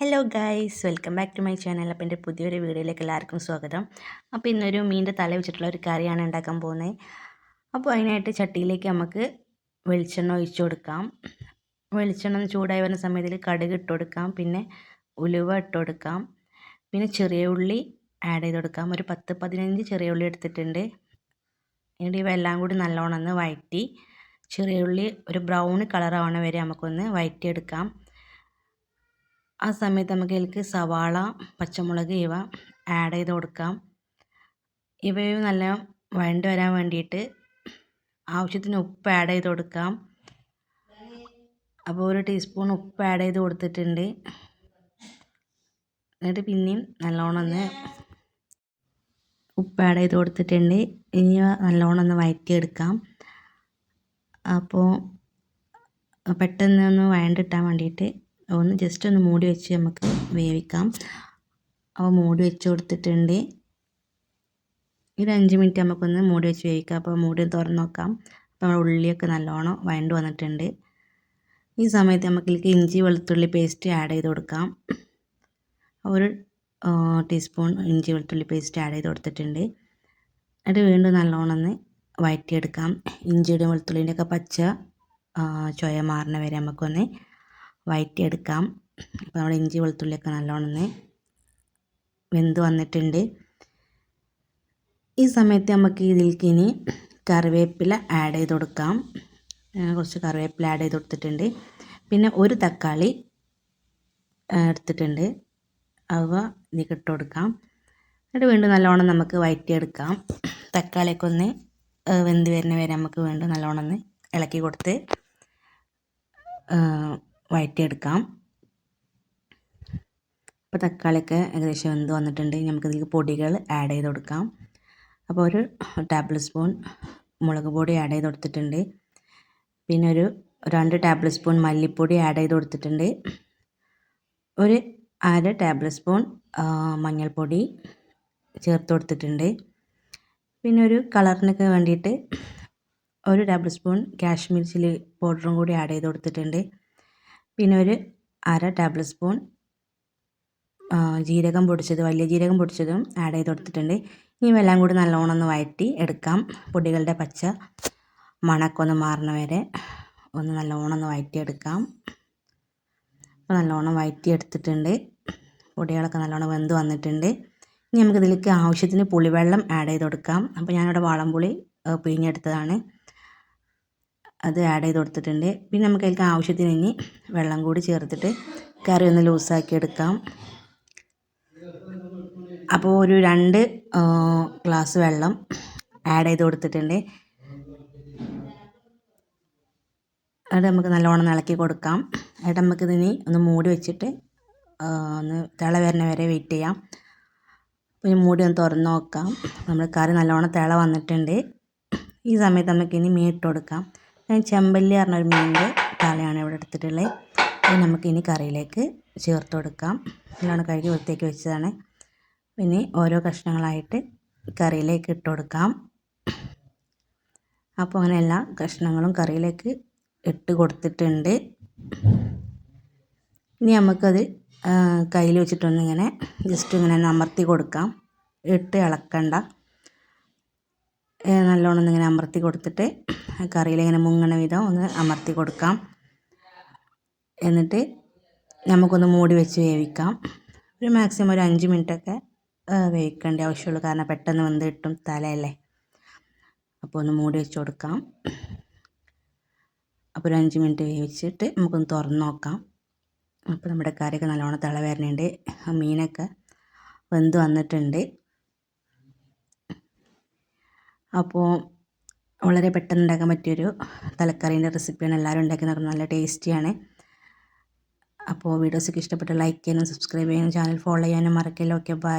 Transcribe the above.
Hello guys welcome back to my channel അപ്പോൾ എന്റെ പുതിയൊരു വീഡിയോയിലേക്ക് എല്ലാവർക്കും സ്വാഗതം. അപ്പോൾ ഇന്നൊരു മീന്റെ തല വെച്ചിട്ടുള്ള ഒരു കറിയാണ് ഉണ്ടാക്കാൻ പോകുന്നത് അപ്പോൾ അതിനായിട്ട് ചട്ടിയിലേക്ക് നമുക്ക് വെളിച്ചെണ്ണ ഒഴിച്ചു കൊടുക്കാം. വെളിച്ചെണ്ണ ചൂടായി വരുന്ന സമയത്തിൽ കടുക് ഇട്ട് കൊടുക്കാം. പിന്നെ ഉലുവ ഇട്ട് കൊടുക്കാം. പിന്നെ ചെറിയ ഉള്ളി ആഡ് ചെയ്ത് കൊടുക്കാം. ഒരു പത്ത് പതിനഞ്ച് ചെറിയ ഉള്ളി എടുത്തിട്ടുണ്ട്. എന്നിട്ട് ഇവയെല്ലാം കൂടി നല്ലോണം ഒന്ന് വഴറ്റി ചെറിയ ഉള്ളി ഒരു ബ്രൗൺ കളറാവണ വരെ നമുക്കൊന്ന് വഴറ്റിയെടുക്കാം ആ സമയത്ത് നമുക്ക് ഇതിലേക്ക് സവാള പച്ചമുളക് ഇവ ആഡ് ചെയ്ത് കൊടുക്കാം. ഇവയും നല്ല വഴണ്ട് വരാൻ വേണ്ടിയിട്ട് ആവശ്യത്തിന് ഉപ്പ് ആഡ് ചെയ്ത് കൊടുക്കാം. അപ്പോൾ ഒരു ടീസ്പൂൺ ഉപ്പ് ആഡ് ചെയ്ത് കൊടുത്തിട്ടുണ്ട്. എന്നിട്ട് പിന്നെയും നല്ലോണം ഒന്ന് ഉപ്പ് ആഡ് ചെയ്ത് കൊടുത്തിട്ടുണ്ട്. ഇനി നല്ലോണം ഒന്ന് വഴറ്റിയെടുക്കാം അപ്പോൾ പെട്ടെന്ന് ഒന്ന് വഴണ്ടിട്ടാൻ വേണ്ടിയിട്ട് ഒന്ന് ജസ്റ്റ് ഒന്ന് മൂടി വെച്ച് നമുക്ക് വേവിക്കാം. അപ്പോൾ മൂടി വെച്ച് കൊടുത്തിട്ടുണ്ട്. ഒരു അഞ്ച് മിനിറ്റ് നമുക്കൊന്ന് മൂടി വെച്ച് വേവിക്കാം. അപ്പോൾ മൂടി തുറന്ന് നോക്കാം. അപ്പോൾ നമ്മുടെ ഉള്ളിയൊക്കെ നല്ലോണം വഴണ്ട് വന്നിട്ടുണ്ട്. ഈ സമയത്ത് നമുക്കിലേക്ക് ഇഞ്ചി വെളുത്തുള്ളി പേസ്റ്റ് ആഡ് ചെയ്ത് കൊടുക്കാം. ഒരു ടീസ്പൂൺ ഇഞ്ചി വെളുത്തുള്ളി പേസ്റ്റ് ആഡ് ചെയ്ത് കൊടുത്തിട്ടുണ്ട്. എന്നിട്ട് വീണ്ടും നല്ലോണം ഒന്ന് വഴറ്റിയെടുക്കാം. ഇഞ്ചിയുടെ വെളുത്തുള്ളിന്റെ ഒക്കെ പച്ച ചുയ മാറണ വരെ നമുക്കൊന്ന് വഴറ്റിയെടുക്കാം അപ്പോൾ നമ്മുടെ ഇഞ്ചി വെളുത്തുള്ളിയൊക്കെ നല്ലോണം വെന്ത് വന്നിട്ടുണ്ട്. ഈ സമയത്ത് നമുക്ക് ഇതിലേക്ക് ഇനി കറിവേപ്പില ആഡ് ചെയ്ത് കൊടുക്കാം. കുറച്ച് കറിവേപ്പില ആഡ് ചെയ്ത് കൊടുത്തിട്ടുണ്ട്. പിന്നെ ഒരു തക്കാളി എടുത്തിട്ടുണ്ട്. അവ ഇതിലേക്ക് ഇട്ട് കൊടുക്കാം. എന്നിട്ട് വീണ്ടും നല്ലോണം നമുക്ക് വഴറ്റിയെടുക്കാം തക്കാളിയൊക്കെ ഒന്ന് വെന്ത് വരുന്ന വരെ നമുക്ക് വീണ്ടും നല്ലോണം ഒന്ന് ഇളക്കി കൊടുത്ത് വഴറ്റിയെടുക്കാം അപ്പോൾ തക്കാളിയൊക്കെ ഏകദേശം എന്ത് വന്നിട്ടുണ്ട്. നമുക്കിതിലേക്ക് പൊടികൾ ആഡ് ചെയ്ത് കൊടുക്കാം. അപ്പോൾ ഒരു ടേബിൾ സ്പൂൺ മുളക് പൊടി ആഡ് ചെയ്ത് കൊടുത്തിട്ടുണ്ട്. പിന്നെ ഒരു രണ്ട് ടേബിൾ സ്പൂൺ മല്ലിപ്പൊടി ആഡ് ചെയ്ത് കൊടുത്തിട്ടുണ്ട്. ഒരു അര ടേബിൾ സ്പൂൺ മഞ്ഞൾപ്പൊടി ചേർത്ത് കൊടുത്തിട്ടുണ്ട്. പിന്നെ ഒരു കളറിനൊക്കെ വേണ്ടിയിട്ട് ഒരു ടേബിൾ സ്പൂൺ കാശ്മീർ ചില്ലി പൗഡറും കൂടി ആഡ് ചെയ്ത് കൊടുത്തിട്ടുണ്ട്. പിന്നെ ഒരു അര ടേബിൾ സ്പൂൺ ജീരകം പൊടിച്ചത് വലിയ ജീരകം പൊടിച്ചതും ആഡ് ചെയ്ത് കൊടുത്തിട്ടുണ്ട്. ഇനി എല്ലാം കൂടി നല്ലോണം ഒന്ന് വഴറ്റി എടുക്കാം. പൊടികളുടെ പച്ച മണക്കൊന്ന് മാറണ വരെ ഒന്ന് നല്ലോണം ഒന്ന് വഴറ്റിയെടുക്കാം അപ്പോൾ നല്ലോണം വഴറ്റിയെടുത്തിട്ടുണ്ട് പൊടികളൊക്കെ നല്ലോണം വെന്ത് വന്നിട്ടുണ്ട്. ഇനി നമുക്കിതിലേക്ക് ആവശ്യത്തിന് പുളിവെള്ളം ആഡ് ചെയ്ത് കൊടുക്കാം. അപ്പോൾ ഞാനിവിടെ വാളംപുളി പിഴിഞ്ഞെടുത്തതാണ് അത് ആഡ് ചെയ്ത് കൊടുത്തിട്ടുണ്ട്. പിന്നെ നമുക്ക് അതിലേക്ക് ആവശ്യത്തിന് ഇനി വെള്ളം കൂടി ചേർത്തിട്ട് കറി ഒന്ന് ലൂസാക്കി എടുക്കാം. അപ്പോൾ ഒരു രണ്ട് ഗ്ലാസ് വെള്ളം ആഡ് ചെയ്ത് കൊടുത്തിട്ടുണ്ട്. അത് നമുക്ക് നല്ലോണം ഇളക്കി കൊടുക്കാം. അതായത് നമുക്ക് ഇതിനി ഒന്ന് മൂടി വെച്ചിട്ട് ഒന്ന് തിള വരുന്ന വരെ വെയിറ്റ് ചെയ്യാം. പിന്നെ മൂടി ഒന്ന് തുറന്ന് നോക്കാം. നമ്മൾ കറി നല്ലോണം തിള വന്നിട്ടുണ്ട്. ഈ സമയത്ത് നമുക്കിനി മീൻ ഇട്ട് കൊടുക്കാം. ഞാൻ ചെമ്പല്ലി പറഞ്ഞൊരു മീനിന്റെ തലയാണ് ഇവിടെ എടുത്തിട്ടുള്ളത്. അത് നമുക്കിനി കറിയിലേക്ക് ചേർത്ത് കൊടുക്കാം. നല്ലോണം കഴുകി വൃത്തിയാക്കി വെച്ചതാണ്. പിന്നെ ഓരോ കഷ്ണങ്ങളായിട്ട് കറിയിലേക്ക് ഇട്ട് കൊടുക്കാം. അപ്പോൾ അങ്ങനെ എല്ലാ കഷ്ണങ്ങളും കറിയിലേക്ക് ഇട്ട് കൊടുത്തിട്ടുണ്ട്. ഇനി നമുക്കത് കയ്യിൽ വെച്ചിട്ടൊന്നിങ്ങനെ ജസ്റ്റ് ഇങ്ങനെ അമർത്തി കൊടുക്കാം. ഇട്ട് ഇളക്കണ്ട. നല്ലോണം ഇങ്ങനെ അമർത്തി കൊടുത്തിട്ട് കറിയിൽ ഇങ്ങനെ മുങ്ങണ വിധം ഒന്ന് അമർത്തി കൊടുക്കാം. എന്നിട്ട് നമുക്കൊന്ന് മൂടി വെച്ച് വേവിക്കാം. ഒരു മാക്സിമം ഒരു അഞ്ച് മിനിറ്റൊക്കെ വേവിക്കേണ്ട ആവശ്യമുള്ളൂ. കാരണം പെട്ടെന്ന് വെന്ത് കിട്ടും തലയല്ലേ. അപ്പോൾ ഒന്ന് മൂടി വെച്ച് കൊടുക്കാം. അപ്പോൾ ഒരു അഞ്ച് മിനിറ്റ് വേവിച്ചിട്ട് നമുക്കൊന്ന് തുറന്ന് നോക്കാം. അപ്പോൾ നമ്മുടെ കറിയൊക്കെ നല്ലോണം തിള വരുന്നുണ്ട് മീനൊക്കെ വെന്ത് വന്നിട്ടുണ്ട്. അപ്പോൾ വളരെ പെട്ടെന്ന് ഉണ്ടാക്കാൻ പറ്റിയൊരു തലക്കറീന്റെ റെസിപ്പിയാണ് എല്ലാവരും ഉണ്ടാക്കി നോക്കുന്നത് നല്ല ടേസ്റ്റിയാണ്. അപ്പോൾ വീഡിയോസൊക്കെ ഇഷ്ടപ്പെട്ട ലൈക്ക് ചെയ്യാനും സബ്സ്ക്രൈബ് ചെയ്യാനും ചാനൽ ഫോളോ ചെയ്യാനും മറക്കില്ല? Okay bye